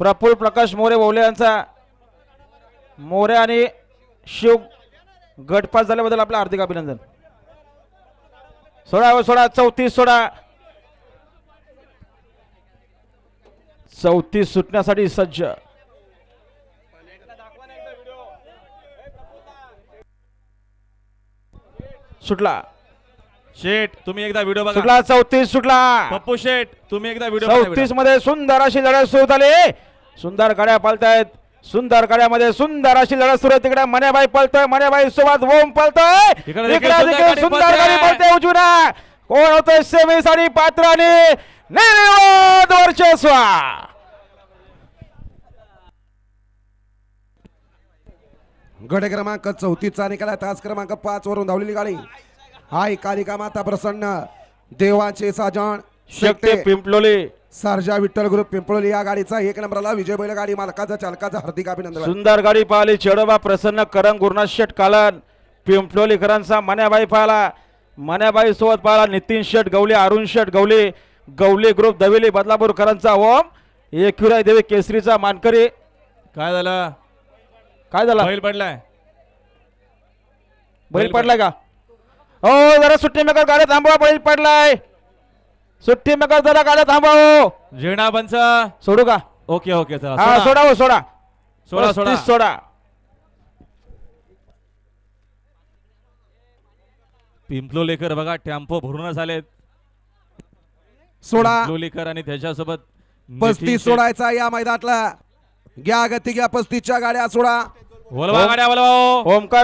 प्रफुल्ल प्रकाश मोरे बोवले यांचा. मोरे आणि शिव गटपास झाल्याबद्दल आपलं हार्दिक अभिनंदन. सोडा व सोडा चौतीस सोडा चौतीस सुटण्यासाठी सज्ज. सुटला. शेठ तुम्ही एकदा व्हिडिओ बघा. सुटला चौतीस सुटला. पप्पू शेठ तुम्ही एकदा व्हिडिओ चौतीसमध्ये सुंदर अशी लढत सुरू झाली. सुंदर गाड्या पळतायत सुंदर गाड्यामध्ये सुंदर अशी लढत सुरू आहे. तिकडे मण्याबाई पळतोय मण्याबाई सोबत ओम पळतोय इकडे देखील इकडे सुंदर गाडी सुंदर पळते. उजूना कोण होतोय? सेमी साठी पात्र आणि निर्विवाद वर्चस्व. गट क्रमांक चौतीसचा निकाला तास क्रमांक पाच वरून धावलेली गाडी. हाय कालिका माता प्रसन्न. देवाचे साजण शक्ती शक्ती पिंपलोली. सरजा विठ्ठल ग्रुप पिंपळोली या गाडीचा एक नंबरला विजय बैल गाडी मालकाचा चालकाचा हार्दिक अभिनंदन. सुंदर गाडी पाहिली चेडोबा प्रसन्न करंग गुरुनाथ शेठ कालन पिंपलोलीकरांचा मण्याबाई पाहिला. मण्याबाई सोबत पाहिला नितीन शेठ गवले अरुण शेठ गवले गवले ग्रुप दवेली बदलापूरकरांचा ओम एकविराय देवी केसरीचा मानकरी. काय झालं? काय झालं? बैल पडलाय. बैल बैल पडलाय का? हो जरा सुट्टी मेकर गाड्या थांबवा बैल पडलाय. सुट्टी मेकर जरा गाड्या थांबवा हो झेणा पंच सोडू का ओके ओके चला हा सोडा. सोडा हो सोडा। सोडा सोडा। पस्तीस सोडा। पिंपलोलेकर बघा टेम्पो भरूनच आलेत सोळा पिंपलोलेकर आणि त्याच्यासोबत नितीन पस्तीस. सोडायचा या मैदानातला. घ्या गती घ्या पस्तीसच्या गाड्या सोडा. बोलवा गाड्या बोलवा हो. ओमकार